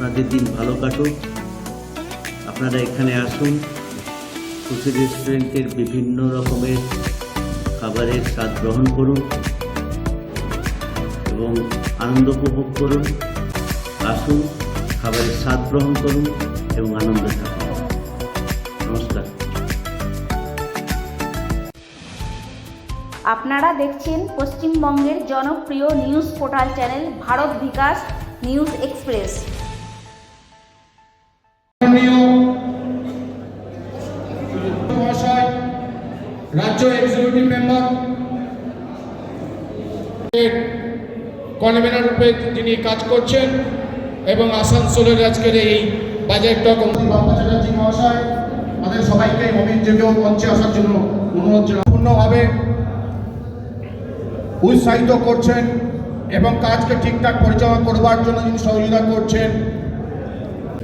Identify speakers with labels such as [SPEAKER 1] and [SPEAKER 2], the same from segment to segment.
[SPEAKER 1] আপনাদের দিন ভালো কাটুক। আপনারা এখানে আসুন। খুশি রেস্টুরেন্টের বিভিন্ন রকমের খাবারের স্বাদ গ্রহণ করুন এবং আনন্দ উপভোগ করুন। আসুন, খাবারের স্বাদ গ্রহণ করুন এবং আনন্দে থাকুন নমস্কার।
[SPEAKER 2] আপনারা দেখছেন পশ্চিমবঙ্গের জনপ্রিয় news portal channel, Bharat Bikash
[SPEAKER 3] News Express. রাজ্য এক্সিকিউটিভ মেম্বার কনভেনার রূপে তিনি কাজ করছেন এবং আসানসোলের আজকের এই বাজেট টক বাবা চ্যাটার্জি মহাশয়, আমাদের সবাইকে দেবেও মঞ্চে আসার জন্য অনুরোধ পূর্ণভাবে উৎসাহিত করছেন এবং কাজকে ঠিকঠাক পরিচালনা করবার জন্য যিনি সহযোগিতা করছেন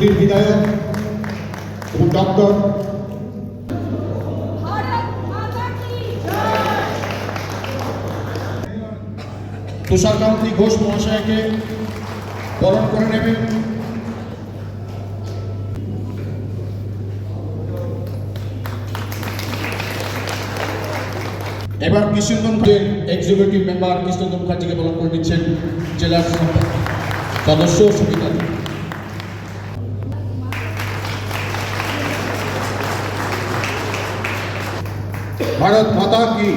[SPEAKER 3] কুর্দির বিধায়ক এবং ডক্টর তুষারকান্তি ঘোষ মহাশয়কে বরণ করে নেবেন। এবার কৃষ্ণন্দন এক্সিকিউটিভ মেম্বার কৃষ্ণন্দন মুখার্জিকে বরণ করে নিচ্ছেন জেলার সদস্য সুবিধা ভারত মাতা কি?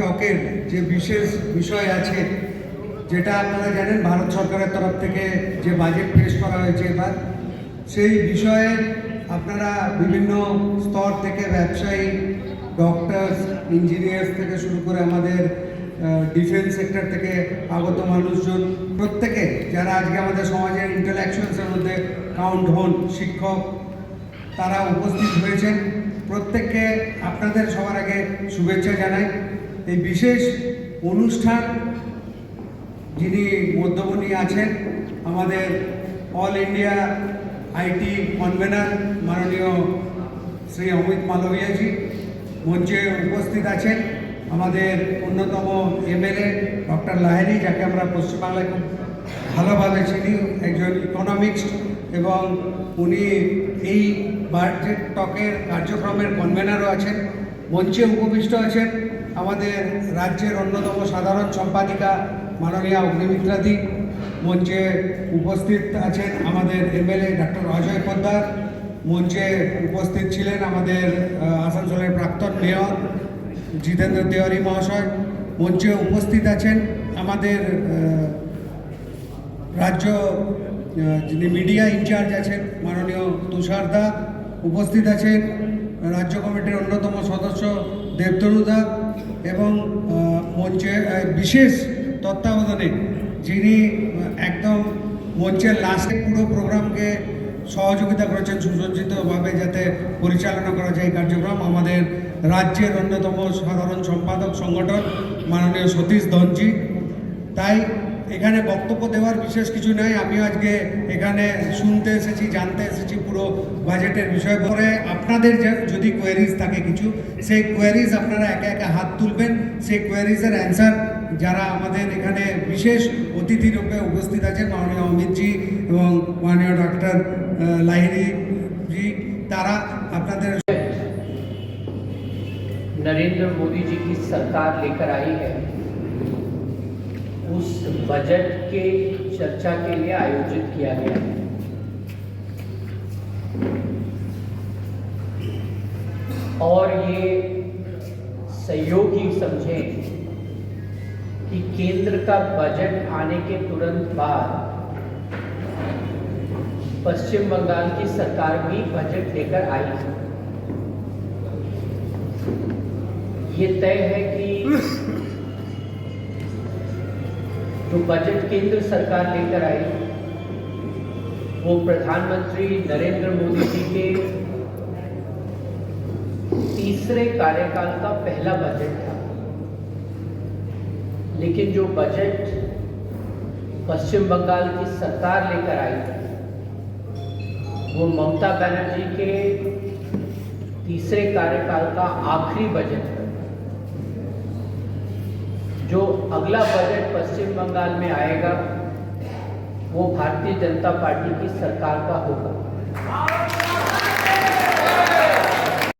[SPEAKER 4] টকের যে বিশেষ বিষয় আছে, যেটা আপনারা জানেন, ভারত সরকারের তরফ থেকে যে বাজেট পেশ করা হয়েছে এবার, সেই বিষয়ে আপনারা বিভিন্ন স্তর থেকে ব্যবসায়ী ডক্টরস ইঞ্জিনিয়ার্স থেকে শুরু করে আমাদের ডিফেন্স সেক্টর থেকে আগত মানুষজন, প্রত্যেকে যারা আজকে আমাদের সমাজের ইন্টালেকচুয়ালসের মধ্যে কাউন্ট হন, শিক্ষক, তারা উপস্থিত হয়েছেন। প্রত্যেককে আপনাদের সবার আগে শুভেচ্ছা জানাই। এই বিশেষ অনুষ্ঠান যিনি মধ্যমণি আছেন, আমাদের অল ইন্ডিয়া আইটি কনভেনার মাননীয় শ্রী অমিত মালবিয়াজি মঞ্চে উপস্থিত আছেন। আমাদের অন্যতম এমএলএ ডক্টর লাহেরি যাকে আমরা পশ্চিমবাংলায় খুব ভালোভাবে চিনি, একজন ইকোনমিক্স এবং উনি এই বাজেট টকের কার্যক্রমের কনভেনারও আছেন, মঞ্চে উপবিষ্ট আছেন। আমাদের রাজ্যের অন্যতম সাধারণ সম্পাদিকা মাননীয়া অগ্নিমিত্রাদি মঞ্চে উপস্থিত আছেন আমাদের এমএলএ ডক্টর অজয় পোদ্দার। মঞ্চে উপস্থিত ছিলেন আমাদের আসানসোলের প্রাক্তন মেয়র জিতেন্দ্র তেওয়ারি মহাশয় মঞ্চে উপস্থিত আছেন আমাদের রাজ্য যিনি মিডিয়া ইনচার্জ আছেন মাননীয় তুষার দা উপস্থিত আছেন রাজ্য কমিটির অন্যতম সদস্য দেবতনুদা এবং আহ, মঞ্চে বিশেষ তত্ত্বাবধানে যিনি একদম মঞ্চের লাস্টে পুরো প্রোগ্রামকে সহযোগিতা করেছেন সুসজ্জিতভাবে যাতে পরিচালনা করা যায় কার্যক্রম। আমাদের রাজ্যের অন্যতম সাধারণ সম্পাদক সংগঠন মাননীয় সতীশ ধনজি। তাই এখানে বক্তব্য দেওয়ার বিশেষ কিছু নাই। আমি আজকে এখানে শুনতে এসেছি, জানতে এসেছি পুরো বাজেটের বিষয়। করে আপনাদের যদি কোয়ারিজ থাকে কিছু, সেই কোয়ারিজ আপনারা একে একে হাত তুলবেন। সেই কোয়ারিজের অ্যান্সার যারা আমাদের এখানে বিশেষ অতিথি রূপে উপস্থিত আছেন, মাননীয় অমিতজি এবং মাননীয় ডক্টর লাহিড়িজি তারা আপনাদের
[SPEAKER 5] नरेंद्र मोदी जी की सरकार लेकर आई है उस बजट के चर्चा के लिए आयोजित किया गया है और ये सहयोग ही समझें कि केंद्र का बजट आने के तुरंत बाद पश्चिम बंगाल की सरकार भी बजट लेकर आई। ये तय है कि जो बजट केंद्र सरकार लेकर आई, वो प्रधानमंत्री नरेंद्र मोदी जी के तीसरे कार्यकाल का पहला बजट था। लेकिन जो बजट पश्चिम बंगाल की सरकार लेकर आई वो ममता बनर्जी के तीसरे कार्यकाल का आखिरी बजट है, जो अगला बजट पश्चिम बंगाल में आएगा, वो भारतीय जनता पार्टी की सरकार का होगा।